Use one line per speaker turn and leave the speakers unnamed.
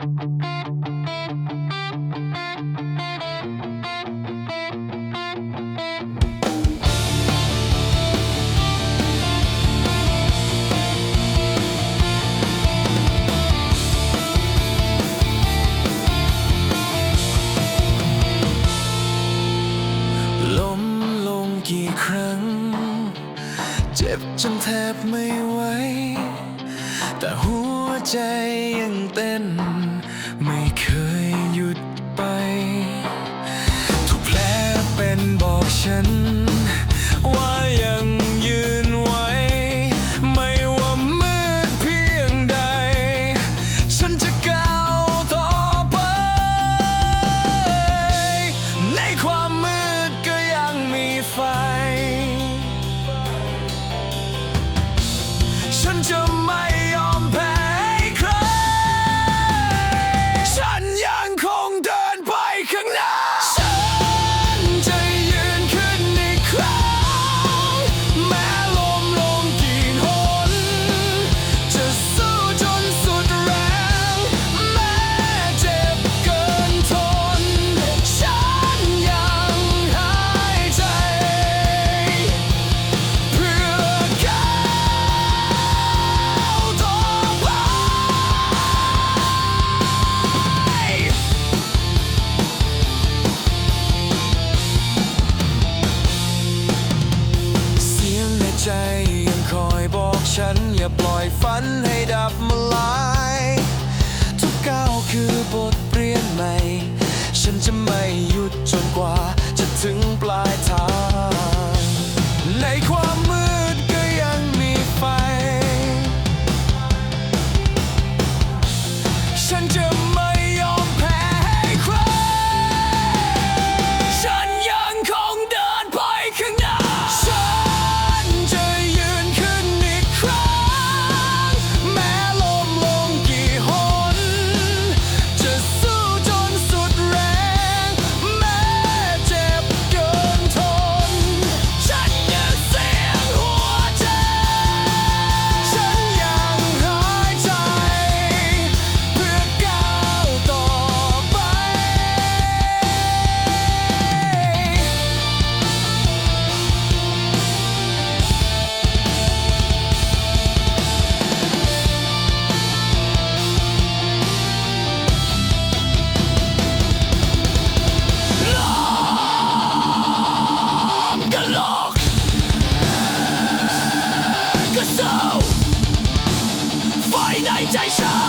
ล้มลงกี่ครั้ง เจ็บจนแทบไม่ไหวแต่หัวใจยังเต้น ฉันอย่าปล่อยฝันให้ดับมาลาย ทุกก้าวคือบทเรียนใหม่ ฉันจะไม่หยุดจนกว่าจะถึงปลายทาง 燃烧